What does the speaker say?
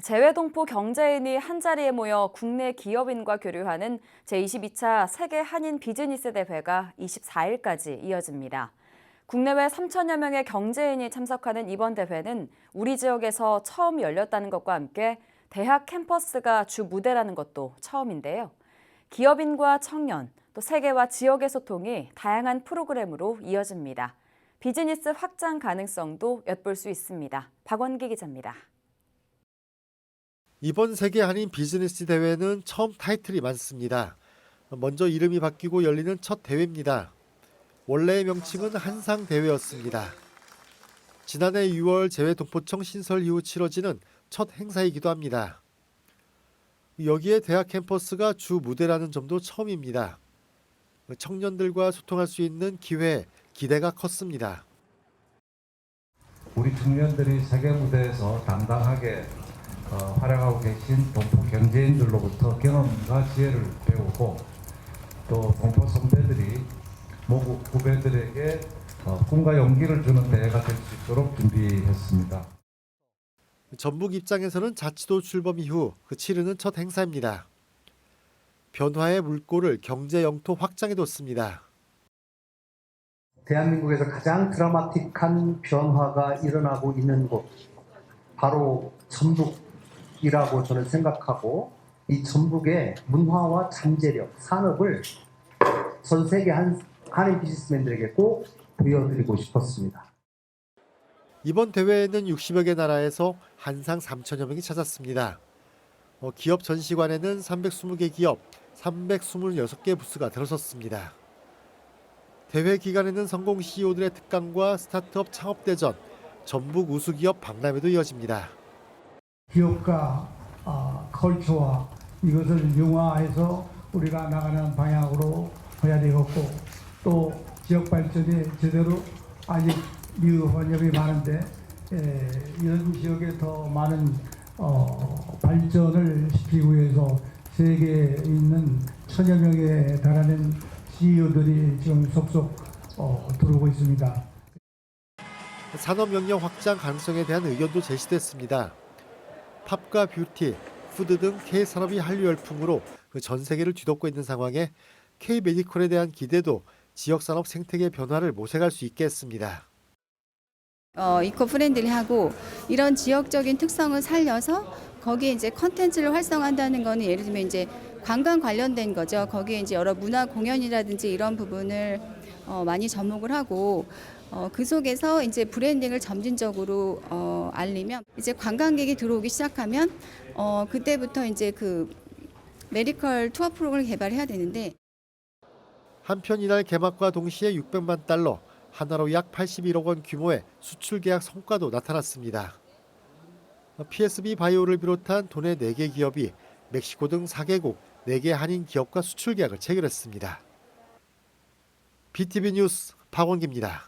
재외동포 경제인이 한자리에 모여 국내 기업인과 교류하는 제22차 세계 한인 비즈니스 대회가 24일까지 이어집니다. 국내외 3천여 명의 경제인이 참석하는 이번 대회는 우리 지역에서 처음 열렸다는 것과 함께 대학 캠퍼스가 주 무대라는 것도 처음인데요. 기업인과 청년, 또 세계와 지역의 소통이 다양한 프로그램으로 이어집니다. 비즈니스 확장 가능성도 엿볼 수 있습니다. 박원기 기자입니다. 이번 세계 한인 비즈니스 대회는 처음 타이틀이 많습니다. 먼저 이름이 바뀌고 열리는 첫 대회입니다. 원래의 명칭은 한상 대회였습니다. 지난해 6월 재외동포청 신설 이후 치러지는 첫 행사이기도 합니다. 여기에 대학 캠퍼스가 주 무대라는 점도 처음입니다. 청년들과 소통할 수 있는 기회, 기대가 컸습니다. 우리 청년들이 세계 무대에서 당당하게 어, 활약하고 계신 동포 경제인들로부터 경험과 지혜를 배우고 또 동포 선배들이 모국 후배들에게 어, 꿈과 용기를 주는 대회가 될 수 있도록 준비했습니다. 전북 입장에서는 자치도 출범 이후 그 치르는 첫 행사입니다. 변화의 물꼬를 경제 영토 확장에 뒀습니다. 대한민국에서 가장 드라마틱한 변화가 일어나고 있는 곳 바로 전북 이라고 저는 생각하고 이 전북의 문화와 잠재력, 산업을 전 세계 한, 한인 비즈니스맨들에게 꼭 보여드리고 싶었습니다. 이번 대회에는 60여 개 나라에서 한상 3천여 명이 찾았습니다. 어, 기업 전시관에는 320개 기업, 326개 부스가 들어섰습니다. 대회 기간에는 성공 CEO들의 특강과 스타트업 창업 대전, 전북 우수 기업 박람회도 이어집니다. 기업과 어, 컬처와 이것을 융화해서 우리가 나가는 방향으로 해야 되겠고 또 지역 발전이 제대로 아직 미흡한 점이 많은데 에, 이런 지역에 더 많은 어, 발전을 시키기 위해서 세계에 있는 천여 명에 달하는 CEO들이 지금 속속 어, 들어오고 있습니다. 산업 영역 확장 가능성에 대한 의견도 제시됐습니다. 팝과 뷰티, 푸드 등 K 산업이 한류 열풍으로 그 전 세계를 뒤덮고 있는 상황에 K 메디컬에 대한 기대도 지역 산업 생태계 변화를 모색할 수 있게 했습니다. 어, 이코 프렌들리하고 이런 지역적인 특성을 살려서 거기에 이제 컨텐츠를 활성화한다는 거는 예를 들면 이제 관광 관련된 거죠. 거기에 이제 여러 문화 공연이라든지 이런 부분을 어, 많이 접목을 하고 어, 그 속에서 이제 브랜딩을 점진적으로 어, 알리면 이제 관광객이 들어오기 시작하면 어, 그때부터 이제 그 메디컬 투어 프로그램을 개발해야 되는데 한편 이날 개막과 동시에 600만 달러, 하나로 약 81억 원 규모의 수출 계약 성과도 나타났습니다. PSB 바이오를 비롯한 도내 4개 기업이 멕시코 등 4개국 4개 한인 기업과 수출 계약을 체결했습니다. BTV 뉴스 박원기입니다.